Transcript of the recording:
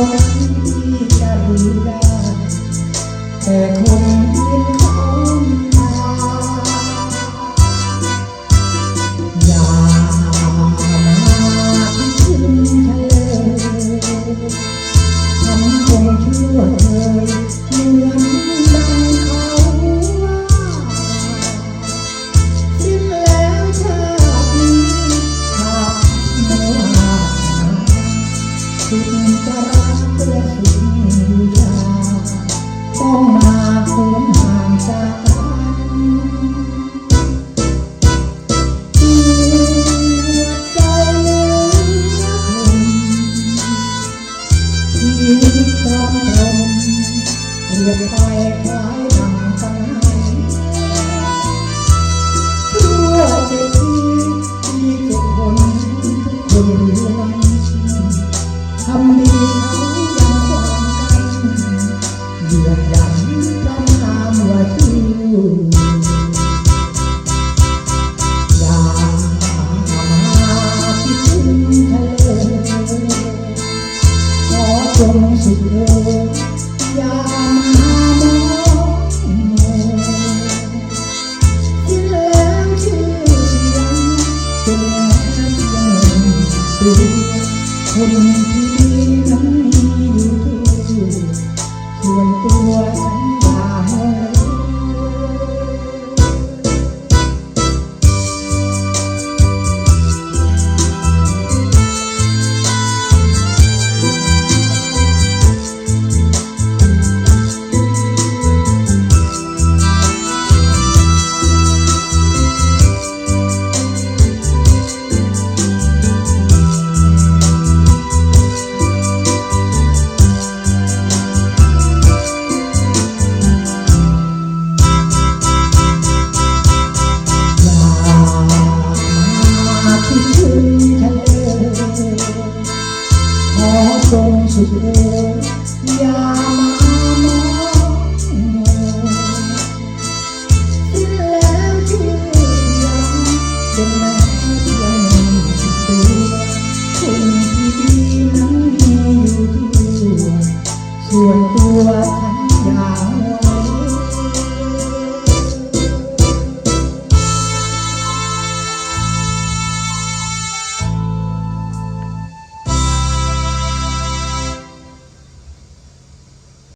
นั้นกรุณาแต่คน จะเห็นอยู่ยาต้องมาคูนหางจากันเสียใจเหลือคนชีวิต้องทลียไป เหยียดหยันพระนามว่าชื่ออย่ามาคิดถึงทะเลขอจงสุขเถิดอย่ามามองมองที่แล้วชื่อเสียงเป็นแค่เพียงคนที่ดีนั้นมีอยู่ ส่วนตัวฉัน ง